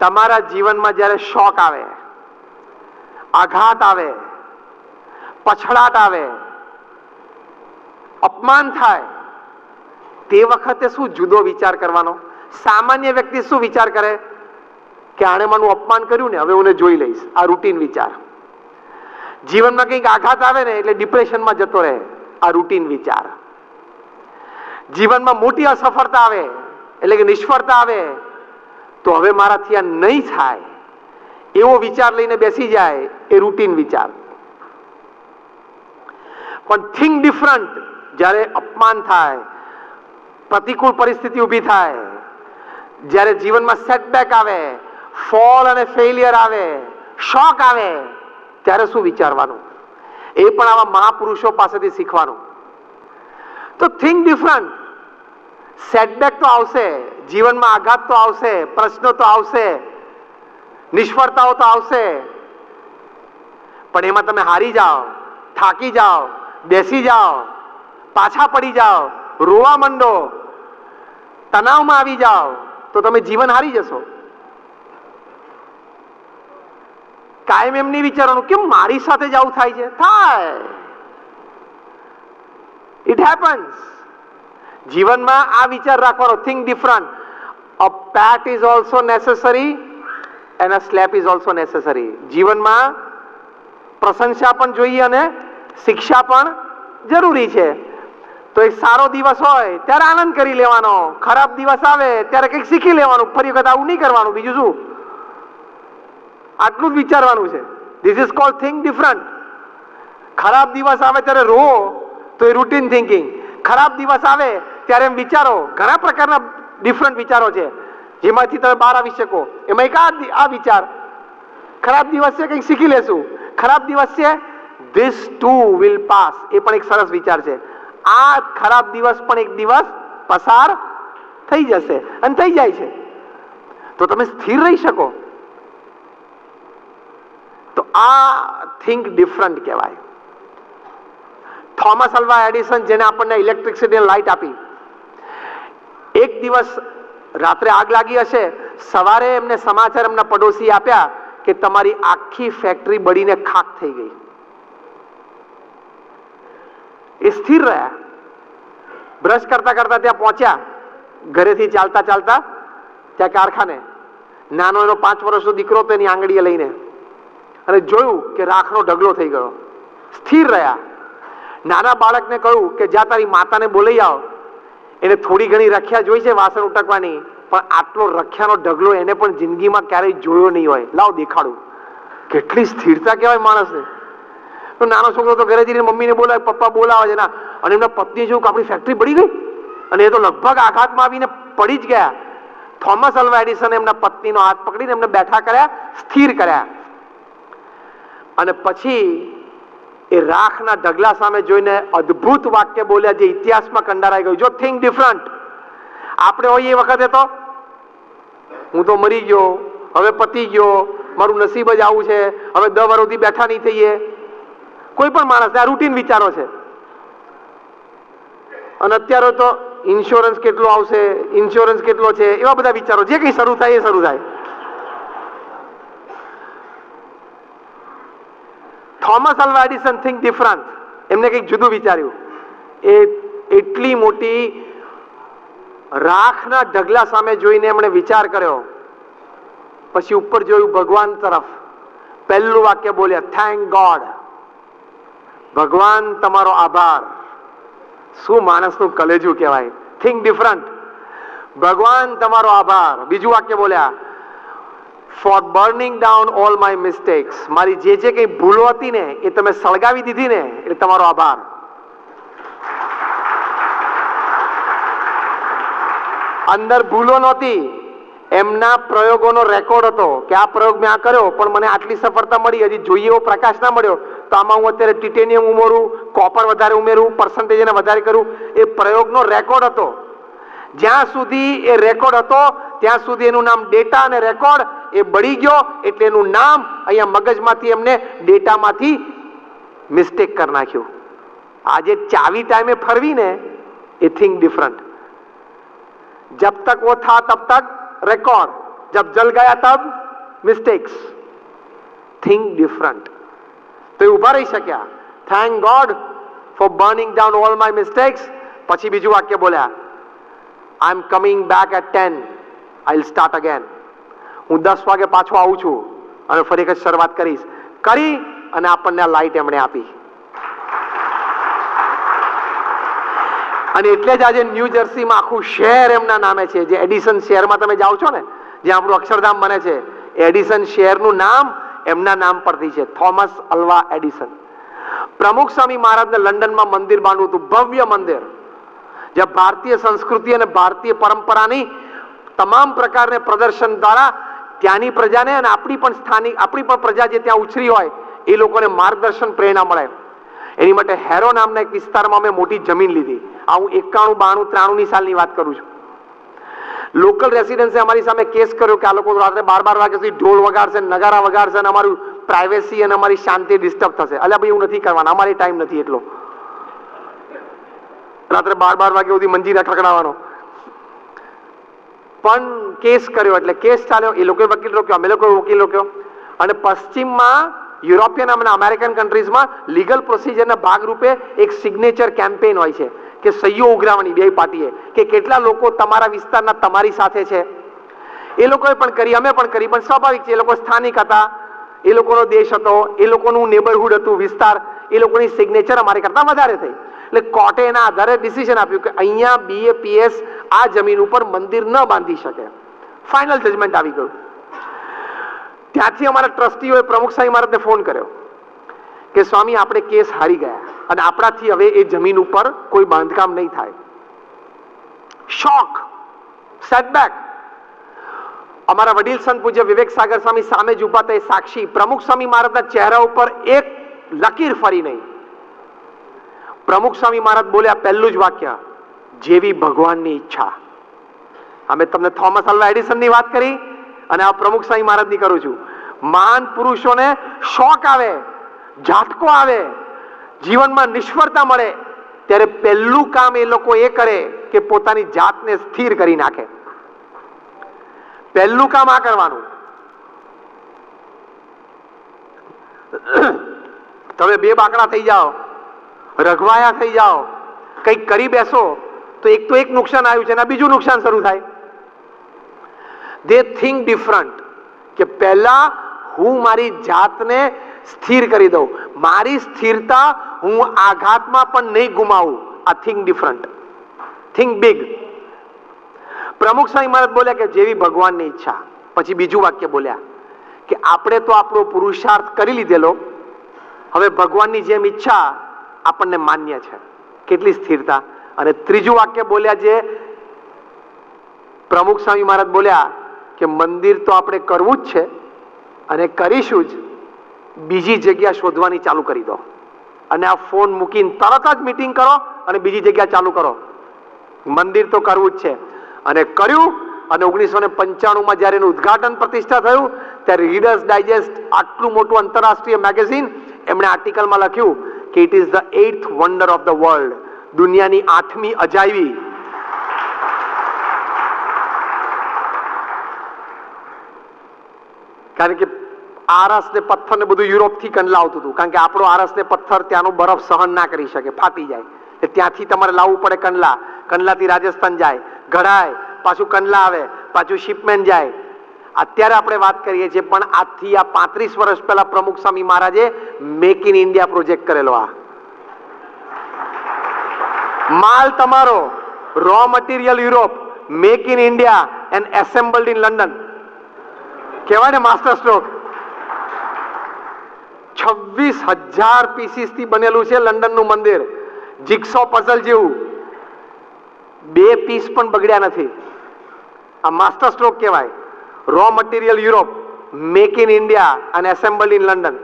તમારા જીવનમાં જ્યારે શોક આવે, આઘાત આવે, પછડાટ આવે, અપમાન થાય, તે વખતે શું જુદો વિચાર કરવાનો? સામાન્ય વ્યક્તિ શું વિચાર કરે? કે આણે મારું અપમાન કર્યું ને, હવે હું જોઈ લઈશ. આ રૂટીન વિચાર. જીવનમાં કંઈક આઘાત આવે ને, એટલે ડિપ્રેશનમાં જતો રહે. આ રૂટીન વિચાર. જીવનમાં મોટી અસફળતા આવે, એટલે કે નિષ્ફળતા આવે તો હવે મારાથી આ નહીં થાય. એવો વિચાર લઈને બેસી જાય, એ રૂટીન વિચાર. પણ થિંક ડિફરન્ટ જ્યારે અપમાન થાય, પ્રતિકૂળ પરિસ્થિતિ ઊભી થાય, જ્યારે જીવનમાં સેટબેક આવે ફોલ અને ફેલિયર આવે શોક આવે, ત્યારે શું વિચારવાનું? એ પણ આવા મહાપુરુષો પાસેથી શીખવાનું. તો થિંક ડિફરન્ટ સેટબેક તો આવશે, જીવનમાં આઘાત તો આવશે, પ્રશ્નો તો આવશે, નિષ્ફળતાઓ તો આવશે. પણ એમાં તમે હારી જાઓ, થાકી જાઓ, બેસી જાઓ, પાછા પડી જાઓ, રોવા માંડો, તણાવમાં આવી જાઓ, તો તમે જીવન હારી જશો. કાયમ એમ નહીં વિચારવાનું કેમ મારી સાથે જ આવું થાય છે? થાય. ઇટ હેપન્સ જીવનમાં આ વિચાર રાખવાનો. Think different a pat is also necessary and a slap is also necessary જીવનમાં પ્રશંસા પણ જોઈએ અને શિક્ષા પણ જરૂરી છે. તો એક સારો દિવસ હોય, ત્યારે આનંદ કરી લેવાનો. ખરાબ દિવસ આવે, ત્યારે કંઈક શીખી લેવાનું. ફરી વખત આવું નહીં કરવાનું. બીજું શું? આટલું જ વિચારવાનું છે. This is called think different ખરાબ દિવસ આવે ત્યારે રો તો એ રૂટીન થિંકિંગ ખરાબ દિવસ આવે ત્યારે એમ વિચારો, ઘણા પ્રકારના ડિફરન્ટ વિચારો છે. જેમાંથી તમે બહાર આવી શકો. એમાં એક આ વિચાર. ખરાબ દિવસ કંઈક શીખી લેશું. ખરાબ દિવસ ધીસ ટુ વિલ પાસ એ પણ એક સરસ વિચાર છે. આ ખરાબ દિવસ પણ એક દિવસ પસાર થઈ જશે અને થઈ જાય છે. તો તમે સ્થિર રહી શકો. તો આ થિંક ડિફરન્ટ કહેવાય. થોમસ અલ્વા એડિસન જેને આપણને ઇલેક્ટ્રિસિટી લાઇટ આપી એક દિવસ રાત્રે આગ લાગી હશે, સવારે એમને સમાચાર એમના પડોશી આપ્યા કે તમારી આખી ફેક્ટરી બળીને ખાક થઈ ગઈ. એ સ્થિર રહ્યા. બ્રશ કરતા કરતા ત્યાં પહોંચ્યા. ઘરેથી ચાલતા ચાલતા ત્યાં કારખાને. નાનો એનો પાંચ વર્ષનો દીકરો તો એની આંગળીએ લઈને. અને જોયું કે રાખનો ઢગલો થઈ ગયો. સ્થિર રહ્યા. નાના બાળકને કહ્યું કે જ્યાં તારી માતાને બોલાઈ આવ. એને થોડી ઘણી રખ્યા જોઈ છે વાસણ ઉટકવાની, પણ આટલો રખ્યાનો ઢગલો એને પણ જિંદગીમાં ક્યારેય જોયો નહીં હોય. લાવ દેખાડું. કેટલી સ્થિરતા કહેવાય માણસને. નાનો છોકરો તો ઘરે જઈને મમ્મીને બોલાવે, પપ્પા બોલાવે છે ના, અને એમના પત્ની જોયું કે આપણી ફેક્ટરી પડી ગઈ. અને એ તો લગભગ આઘાતમાં આવીને પડી જ ગયા. થોમસ અલ્વા એડિસને એમના પત્નીનો હાથ પકડીને એમને બેઠા કર્યા, સ્થિર કર્યા. અને પછી એ રાખના ઢગલા સામે જોઈને અદ્ભુત વાક્ય બોલ્યા જે ઇતિહાસમાં કંડારાઈ ગયું. જો થિંક ડિફરન્ટ આપણે હોઈએ એ વખતે તો? હું તો મરી ગયો, હવે પતી ગયો, મારું નસીબ જ આવું છે, હવે દ વર્ષથી બેઠા નહીં થઈએ. કોઈ પણ માણસ, આ રૂટીન વિચારો છે. અને અત્યારે તો ઇન્સ્યોરન્સ કેટલો આવશે ઇન્સ્યોરન્સ કેટલો છે, એવા બધા વિચારો, જે કંઈ શરૂ થાય એ શરૂ થાય. Thomas Alva Edison think different એમને કંઈક જુદું વિચાર્યું. એ એટલી મોટી રાખના ઢગલા સામે જોઈને એમણે વિચાર કર્યો. પછી ઉપર જોયું ભગવાન તરફ. પહેલું વાક્ય બોલ્યા થેન્ક ગોડ ભગવાન તમારો આભાર. શું માણસનું કલેજું કહેવાય? થિંક ડિફરન્ટ ભગવાન તમારો આભાર. બીજું વાક્ય બોલ્યા for burning down all my mistakes મારી જે જે કંઈ ભૂલો હતી ને, એ તમે સળગાવી દીધી ને, એટલે તમારો આભાર. અંદર ભૂલો નહોતી. એમના પ્રયોગોનો રેકોર્ડ હતો કે આ પ્રયોગ મેં આ કર્યો, પણ મને આટલી સફળતા મળી, હજી જોઈએ એવો પ્રકાશ ના મળ્યો. તો આમાં હું અત્યારે ટિટેનિયમ ઉમેરું કોપર વધારે ઉમેરું પર્સન્ટેજ એને વધારે કરું. એ પ્રયોગનો રેકોર્ડ હતો. જ્યાં સુધી એ રેકોર્ડ હતો, ત્યાં સુધી એનું નામ ડેટા અને રેકોર્ડ એ બળી ગયો એટલે એનું નામ અહીંયા મગજમાંથી એમને ડેટામાંથી મિસ્ટેક કરી નાખ્યું. આજે ચાવી ટાઈમે ફરવીને એ થિંગ ડિફરન્ટ જબ તક વો થા તબ તક રેકોર્ડ જબ જલ ગયા તબ મિસ્ટેક્સ થિંક ડિફરન્ટ તો એ ઊભા રહી શક્યા. Thank God for burning down all my mistakes પછી બીજું વાક્ય બોલ્યા I am coming back at ten I will start again હું દસ વાગે પાછો આવું છું અને ફરી કઈ શરૂઆત કરીશ. કરી અને આપણને આ લાઈટ એમણે આપી. અને એટલે જ આજે ન્યૂ જર્સીમાં આખું શહેર એમના નામે છે. જે એડિસન શહેરમાં તમે જાઓ છો ને જ્યાં આપણું અક્ષરધામ બને છે એડિસન શહેરનું નામ એમના નામ પરથી છે. Thomas Alva Edison. Pramukh Swami મહારાજને લંડનમાં મંદિર બાંધવું હતું, ભવ્ય મંદિર. જ્યાં ભારતીય સંસ્કૃતિ અને ભારતીય પરંપરાની તમામ પ્રકારને પ્રદર્શન દ્વારા ત્યાંની પ્રજાને અને આપણી પણ સ્થાનિક, આપણી પણ પ્રજા જે ત્યાં ઉછરી હોય, એ લોકોને માર્ગદર્શન, પ્રેરણા મળે. એની માટે હેરો નામના એક વિસ્તારમાં અમે મોટી જમીન લીધી. આ હું એકાણું, બાણું, ત્રાણુંની સાલની વાત કરું છું. લોકલ રેસિડન્સે અમારી સામે કેસ કર્યો કે આ લોકો રાત્રે બાર બાર વાગ્યા સુધી ઢોલ વગાડશે, નગારા વગાડશે અને અમારું પ્રાઇવેસી અને અમારી શાંતિ ડિસ્ટર્બ થશે. અલ્યા ભાઈ, એવું નથી કરવાના. અમારે ટાઈમ નથી એટલો. રાત્રે બાર બાર વાગ્યા સુધી મંજીરા ખકડાવવાનો પણ કેસ કર્યો એટલે કેસ ચાલ્યો. એ લોકોએ વકીલ રોક્યો, અમે લોકોએ વકીલ રોક્યો. અને પશ્ચિમમાં યુરોપિયન અને અમેરિકન કન્ટ્રીઝમાં લીગલ પ્રોસિજરના ભાગરૂપે એક સિગ્નેચર કેમ્પેન હોય છે કે સહીઓ ઉઘરાવવાની બે પાર્ટીએ કે કેટલા લોકો તમારા વિસ્તારના તમારી સાથે છે. એ લોકોએ પણ કરી, અમે પણ કરી, પણ સ્વાભાવિક છે, એ લોકો સ્થાનિક હતા. એ લોકોનો દેશ હતો, એ લોકોનું નેબરહુડ હતું, વિસ્તાર. એ લોકોની સિગ્નેચર અમારી કરતાં વધારે થઈ. એટલે કોર્ટે એના આધારે ડિસિઝન આપ્યું કે અહીંયા બીએપીએસ આ જમીન ઉપર મંદિર ન બાંધી શકે. ફાઇનલ જજમેન્ટ આવી ગયું. ત્યાંથી અમારા ટ્રસ્ટીઓએ પ્રમુખ સાહેબ મહારાજને ફોન કર્યો કે સ્વામી, આપણે કેસ હારી ગયા અને આપણાથી હવે એ જમીન ઉપર કોઈ બાંધકામ નહીં થાય. શોક સેટબેક અમારા વડીલ સંત પૂજ્ય વિવેક સાગર સ્વામી સામે જ ઊભા હતા. સાક્ષી પ્રમુખ સ્વામી મહારાજના ચહેરા ઉપર એક લકીર ફરી નહીં. પ્રમુખ સ્વામી મહારાજ બોલ્યા, પહેલું જ વાક્ય, જેવી ભગવાનની ઈચ્છા. અમે તમને થોમસ અલ્વા એડિસનની વાત કરી અને આ પ્રમુખ સ્વામી મહારાજની કરું છું. મહાન પુરુષોને શોક આવે, ઝાટકો આવે, જીવનમાં નિષ્ફળતા મળે, ત્યારે પહેલું કામ એ લોકો એ કરે કે પોતાની જાતને સ્થિર કરી નાખે. પહેલું કામ આ કરવાનું. તમે બે બાકડા થઈ જાઓ. રઘવાયા થઈ જાઓ. કંઈક કરી બેસો. તો એક તો એક નુકસાન આવ્યું છે અને બીજું નુકસાન શરૂ થાય. દે થિંક ડિફરન્ટ કે પહેલા હું મારી જાતને સ્થિર કરી દઉં. મારી સ્થિરતા હું આઘાતમાં પણ નહીં ગુમાવું. આ થિંક ડિફરન્ટ થિંક બિગ પ્રમુખ સ્વામી મહારાજ બોલ્યા કે જેવી ભગવાનની ઈચ્છા. પછી બીજું વાક્ય બોલ્યા કે આપણે તો આપણો પુરુષાર્થ કરી લીધેલો. હવે ભગવાનની જેમ ઈચ્છા આપણને માન્ય છે. કેટલી સ્થિરતા? અને ત્રીજું વાક્ય બોલ્યા જે પ્રમુખ સ્વામી મહારાજ બોલ્યા કે મંદિર તો આપણે કરવું જ છે અને કરીશું જ. બીજી જગ્યા શોધવાની ચાલુ કરી દો. અને આ ફોન મૂકીને તરત જ મીટિંગ કરો અને બીજી જગ્યા ચાલુ કરો. મંદિર તો કરવું જ છે. અને કર્યું અને ઓગણીસો ને પંચાણુંમાં જ્યારે એનું ઉદ્ઘાટન પ્રતિષ્ઠા થયું, ત્યારે રીડર્સ ડાયજેસ્ટ આટલું મોટું આંતરરાષ્ટ્રીય મેગેઝિન એમણે આર્ટિકલમાં લખ્યું. કે it is the eighth wonder of the world દુનિયાની આઠમી અજાયબી કારણ કે આરસ ને પથ્થર ને બધું યુરોપથી કંડલા આવતું હતું. કારણ કે આપણો આરસ ને પથ્થર ત્યાંનો બરફ સહન ના કરી શકે, ફાટી જાય. એટલે ત્યાંથી તમારે લાવવું પડે કંડલા. કંડલાથી રાજસ્થાન જાય, ઘડાય, પાછું કંડલા આવે, પાછું શિપમેન જાય. અત્યારે આપણે વાત કરીએ છીએ, પણ આજથી આ પાંત્રીસ વર્ષ પહેલા પ્રમુખ સ્વામી મહારાજે મેક ઇન ઇન્ડિયા પ્રોજેક્ટ કરેલો આ. માલ તમારો raw material Europe make in India and assembled in London કહેવાય ને માસ્ટર સ્ટ્રોક છવ્વીસ હજાર પીસીસથી બનેલું છે લંડનનું મંદિર. જીક્સો પઝલ જેવું. બે પીસ પણ બગડ્યા નથી. આ માસ્ટર સ્ટ્રોક કહેવાય. Raw material Europe make in India અને એસેમ્બલ ઇન લંડન